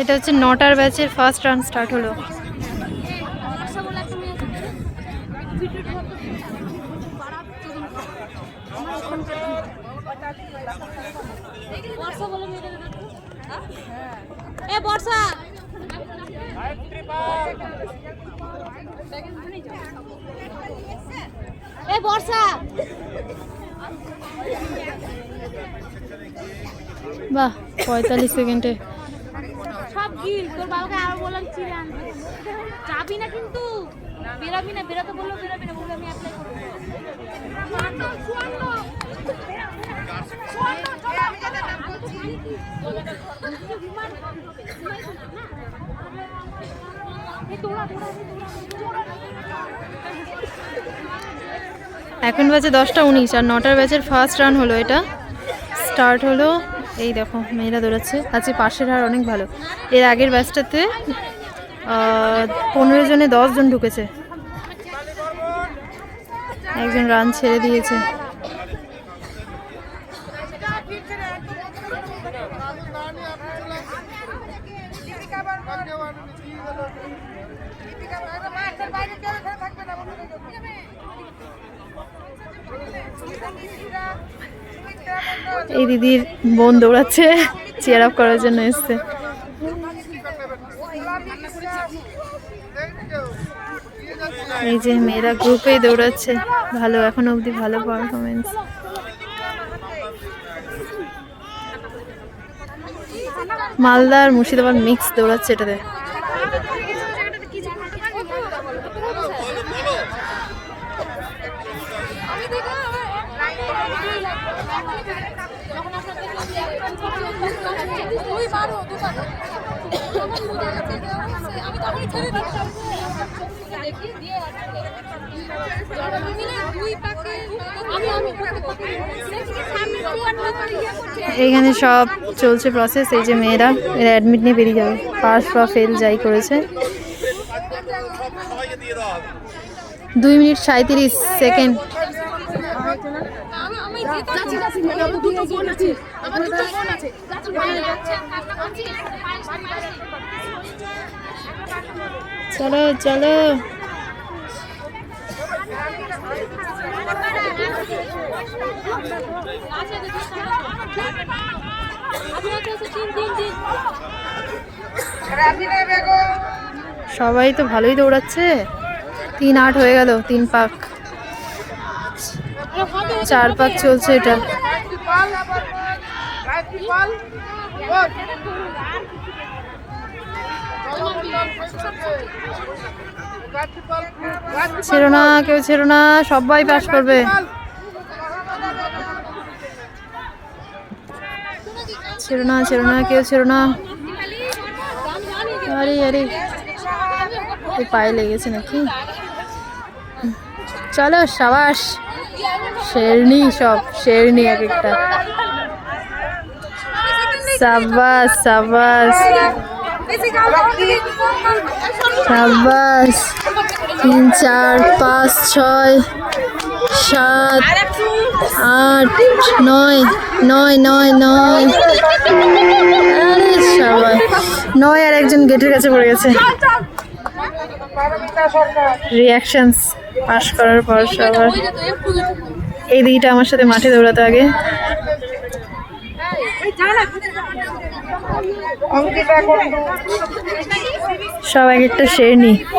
এটা হচ্ছে নটার ব্যাচের ফার্স্ট রান স্টার্ট হলো। বর্ষা বলে এ বর্ষা। এ বর্ষা। বাহ পঁয়তাল্লিশ সেকেন্ডে। সব গিল তোর বাবাকে আরও বললাম চিড়ে আনতে। যাবি না কিন্তু। বেরাবি না বেরাতে বলল বেরাবি না বলল আমি অ্যাপ্লাই করব। এখন বাজে দশটা উনিশ আর নটার ব্যাচের ফার্স্ট রান হলো এটা স্টার্ট হলো এই দেখো মেয়েরা দৌড়াচ্ছে আজকে পাশের হার অনেক ভালো এর আগের ব্যাচটাতে পনেরো জনে দশ জন ঢুকেছে একজন রান ছেড়ে দিয়েছে এই দিদির বোন দৌড়াচ্ছে চেয়ার আপ করার জন্য এসছে। এই যে মেয়েরা গ্রুপেই দৌড়াচ্ছে, ভালো, এখনও অবধি ভালো পারফরমেন্স মালদা আর মুর্শিদাবাদ মিক্স দৌড়াচ্ছে এটাতে। আমি তখনই ছেড়ে দিচ্ছি দেখি দিয়ে দুই পাকে আমি আমি সামনে এইখানে সব চলছে প্রসেস এই যে মেয়েরা এরা অ্যাডমিট নিয়ে বেরিয়ে যাবে। পাস বা ফেল যাই করেছে। দুই মিনিট সাঁত্রিশ সেকেন্ড যাচ্ছি যাচ্ছি দুটো বোন আছে আমার দুটো বোন আছে যাচ্ছে চলো চলো। সবাই তো ভালোই দৌড়াচ্ছে। তিন আট হয়ে গেল, তিন পাক। চার পাক চলছে এটা। ছেড়ো না, কেউ ছেড়ো না, সবাই পাস করবে। ছেড়ো না ছেড়ো না, কেউ ছেড়ো না। আরে আরে। পায়ে লেগেছে নাকি? চলো, সাবাস। শেরনি সব শেরনি এক একটা। সাবাস সাবাস সাবাস তিন চার পাঁচ ছয় সাত আট নয় নয় নয় নয়। আরে সবাই নয় আর একজন গেটের কাছে পড়ে গেছে। রিয়াকশনস পাশ করার পর সবার। এই দিকটা আমার সাথে মাঠে দৌড়াতে আগে। সব এক একটা শেরনি।